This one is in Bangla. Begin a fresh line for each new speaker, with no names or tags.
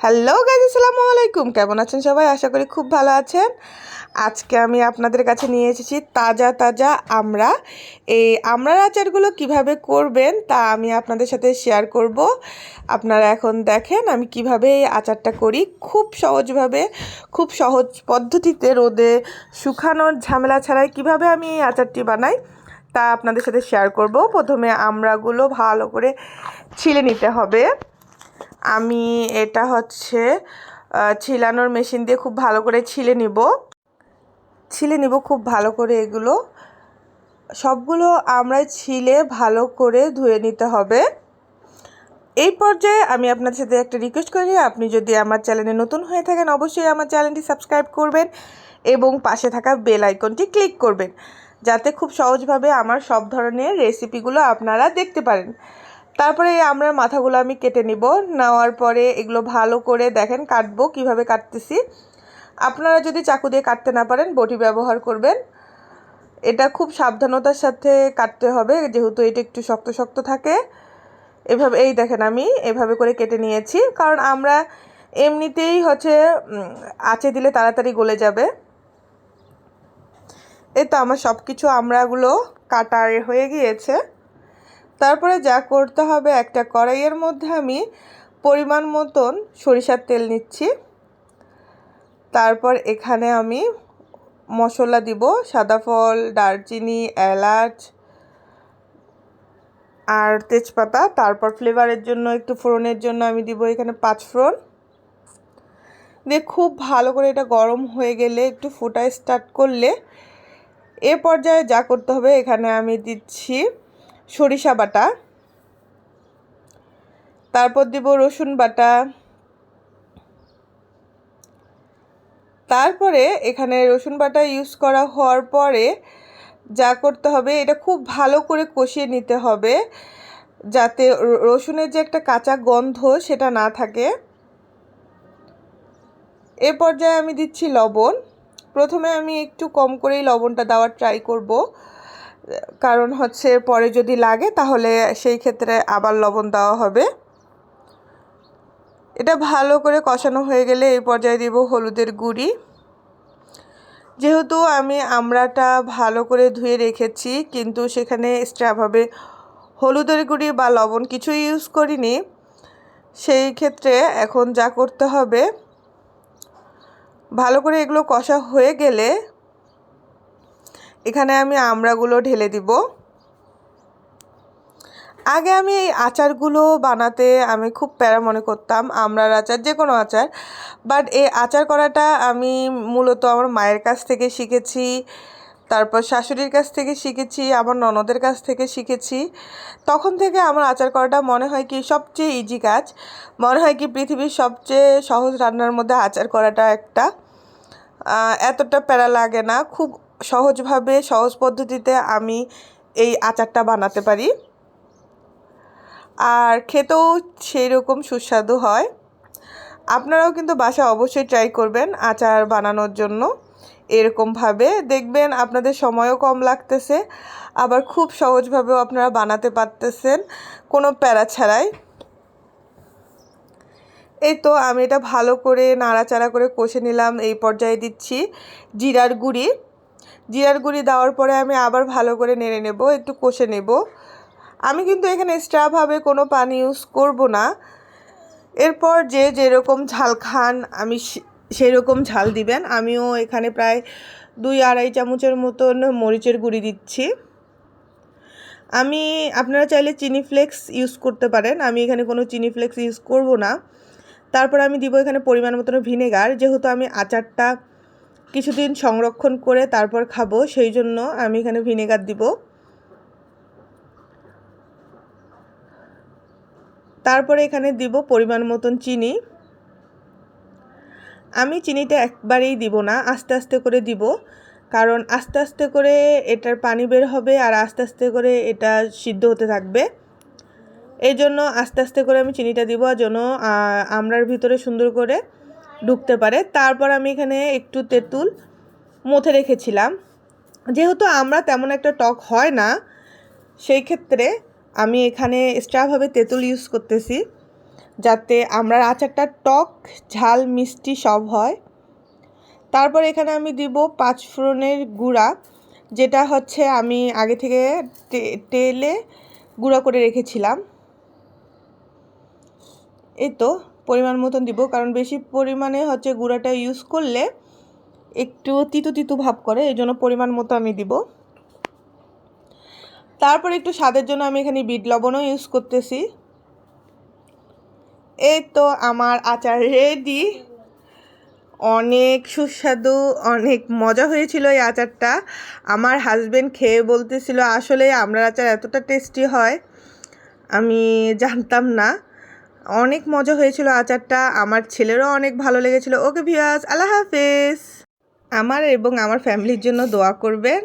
হ্যালো গাইজ আসসালামু আলাইকুম। কেমন আছেন সবাই? আশা করি খুব ভালো আছেন। আজকে আমি আপনাদের কাছে নিয়ে এসেছি তাজা তাজা আমরা। এই আমড়ার আচারগুলো কীভাবে করবেন তা আমি আপনাদের সাথে শেয়ার করব। আপনারা এখন দেখেন আমি কীভাবে এই আচারটা করি। খুব সহজভাবে, খুব সহজ পদ্ধতিতে রোদে শুকানোর ঝামেলা ছাড়াই কীভাবে আমি এই আচারটি বানাই তা আপনাদের সাথে শেয়ার করব। প্রথমে আমড়াগুলো ভালো করে ছিলে নিতে হবে। আমি এটা হচ্ছে ছিলানোর মেশিন দিয়ে খুব ভালো করে ছিলে নিব। ছিলে নিব খুব ভালো করে এগুলো। সবগুলো আমরা ছিলে ভালো করে ধুয়ে নিতে হবে। এই পর্যায়ে আমি আপনার সাথে একটা রিকোয়েস্ট করি, আপনি যদি আমার চ্যানেলে নতুন হয়ে থাকেন, অবশ্যই আমার চ্যানেলটি সাবস্ক্রাইব করবেন এবং পাশে থাকা বেল আইকনটি ক্লিক করবেন। যাতে খুব সহজভাবে আমার সব ধরনের রেসিপিগুলো আপনারা দেখতে পারেন। তারপরে এই মাথাগুলো আমি কেটে নিব। নেওয়ার পরে এগুলো ভালো করে দেখেন কাটবো, কীভাবে কাটতেছি। আপনারা যদি চাকু দিয়ে কাটতে না পারেন, বটি ব্যবহার করবেন। এটা খুব সাবধানতার সাথে কাটতে হবে, যেহেতু এটা একটু শক্ত শক্ত থাকে। এভাবে, এই দেখেন আমি এভাবে করে কেটে নিয়েছি, কারণ আমরা এমনিতেই হচ্ছে আঁচে দিলে তাড়াতাড়ি গলে যাবে। এই তো আমার সব কিছু আমড়াগুলো কাটার হয়ে গিয়েছে। তারপরে যা করতে হবে একটা কড়াইয়ের মধ্যে আমি পরিমাণ মতন সরিষার তেল নিচ্ছি। তারপর এখানে আমি মশলা দিব, সাদা ফল, দারচিনি, এলাচ আর তেজপাতা। তারপর ফ্লেভারের জন্য, একটু ফোড়নের জন্য আমি দিব এখানে পাঁচ ফোড়ন। দিয়ে খুব ভালো করে এটা গরম হয়ে গেলে একটু ফোটায় স্টার্ট করলে এ পর্যায়ে যা করতে হবে, এখানে আমি দিচ্ছি সরিষা বাটা। তারপর দিব রসুন বাটা। তারপরে এখানে রসুন বাটা ইউজ করা হওয়ার পরে যা করতে হবে, এটা খুব ভালো করে কষিয়ে নিতে হবে যাতে রসুনের যে একটা কাঁচা গন্ধ সেটা না থাকে। এ পর্যায়ে আমি দিচ্ছি লবণ। প্রথমে আমি একটু কম করেই লবণটা দেওয়ার ট্রাই করব। কারণ হচ্ছে পরে যদি লাগে তাহলে সেই ক্ষেত্রে আবার লবণ দেওয়া হবে। এটা ভালো করে কষানো হয়ে গেলে এই পর্যায়ে দিব হলুদের গুঁড়ি। যেহেতু আমি আমড়াটা ভালো করে ধুয়ে রেখেছি, কিন্তু সেখানে এক্সট্রাভাবে হলুদের গুঁড়ি বা লবণ কিছুই ইউজ করিনি। সেই ক্ষেত্রে এখন যা করতে হবে, ভালো করে এগুলো কষা হয়ে গেলে এখানে আমি আমড়াগুলো ঢেলে দিব। আগে আমি এই আচারগুলো বানাতে আমি খুব প্যারা মনে করতাম, আমড়ার আচার যে কোনো আচার। বাট এই আচার করাটা আমি মূলত আমার মায়ের কাছ থেকে শিখেছি, তারপর শাশুড়ির কাছ থেকে শিখেছি, আমার ননদের কাছ থেকে শিখেছি। তখন থেকে আমার আচার করাটা মনে হয় কি সবচেয়ে ইজি কাজ, মনে হয় কি পৃথিবীর সবচেয়ে সহজ রান্নার মধ্যে আচার করাটা একটা। এতটা প্যারা লাগে না, খুব সহজভাবে, সহজ পদ্ধতিতে আমি এই আচারটা বানাতে পারি। আর খেতেও সেই রকম সুস্বাদু হয়। আপনারাও কিন্তু বাসা অবশ্যই ট্রাই করবেন আচার বানানোর জন্য এরকমভাবে। দেখবেন আপনাদের সময়ও কম লাগতেছে, আবার খুব সহজভাবেও আপনারা বানাতে পারতেছেন কোনো প্যারা ছাড়াই। এই তো আমি এটা ভালো করে নাড়াচাড়া করে কষে নিলাম, এই পর্যায়ে দিচ্ছি জিরার গুঁড়ি। জিরার গুঁড়ি দেওয়ার পরে আমি আবার ভালো করে নেড়ে নেব, একটু কষে নেব। আমি কিন্তু এখানে এক্সট্রাভাবে কোনো পানি ইউজ করব না। এরপর যে যেরকম ঝাল খান, আমি সেই রকম ঝাল দিবেন। আমিও এখানে প্রায় দুই আড়াই চামচের মতন মরিচের গুঁড়ি দিচ্ছি। আমি, আপনারা চাইলে চিনি ফ্লেক্স ইউজ করতে পারেন। আমি এখানে কোনো চিনি ফ্লেক্স ইউজ করব না। তারপর আমি দিব এখানে পরিমাণ মতন ভিনেগার। যেহেতু আমি আচারটা কিছুদিন সংরক্ষণ করে তারপর খাব সেই জন্য আমি এখানে ভিনেগার দিব। তারপরে এখানে দিব পরিমাণ মতন চিনি। আমি চিনিটা একবারেই দিব না আস্তে আস্তে করে দিব। কারণ আস্তে আস্তে করে এটার পানি বের হবে আর আস্তে আস্তে করে এটা সিদ্ধ হতে থাকবে। এই জন্য আস্তে আস্তে করে আমি চিনিটা দিব আহ, আমড়ার ভিতরে সুন্দর করে ঢুকতে পারে। তারপর আমি এখানে একটু তেঁতুল মথে রেখেছিলাম। যেহেতু আমরা তেমন একটা টক হয় না, সেই ক্ষেত্রে আমি এখানে এক্সট্রাভাবে তেঁতুল ইউজ করতেছি, যাতে আমরার আচারটা টক, ঝাল, মিষ্টি সব হয়। তারপর এখানে আমি দিব পাঁচ ফোড়নের গুঁড়া, যেটা হচ্ছে আমি আগে থেকে তেলে গুঁড়া করে রেখেছিলাম। এই তো। পরিমাণ মতন দিব, কারণ বেশি পরিমাণে হচ্ছে গুঁড়াটা ইউজ করলে একটু তিতু তিতু ভাব করে, এই জন্য পরিমাণ মতো আমি দিব। তারপর একটু স্বাদের জন্য আমি এখানে বিট লবণও ইউজ করতেছি। এই তো আমার আচার রেডি অনেক সুস্বাদু, অনেক মজা হয়েছিল এই আচারটা। আমার হাজব্যান্ড খেয়ে বলতেছিল, আসলে আমড়ার আচার এতটা টেস্টি হয়? আমি জানতাম না। অনেক মজা হয়েছিল আচারটা। আমার ছেলেরও অনেক ভালো লেগেছিল। ওকে ভিয়াস আল্লাহ হাফেজ। আমার এবং আমার ফ্যামিলির জন্য দোয়া করবেন।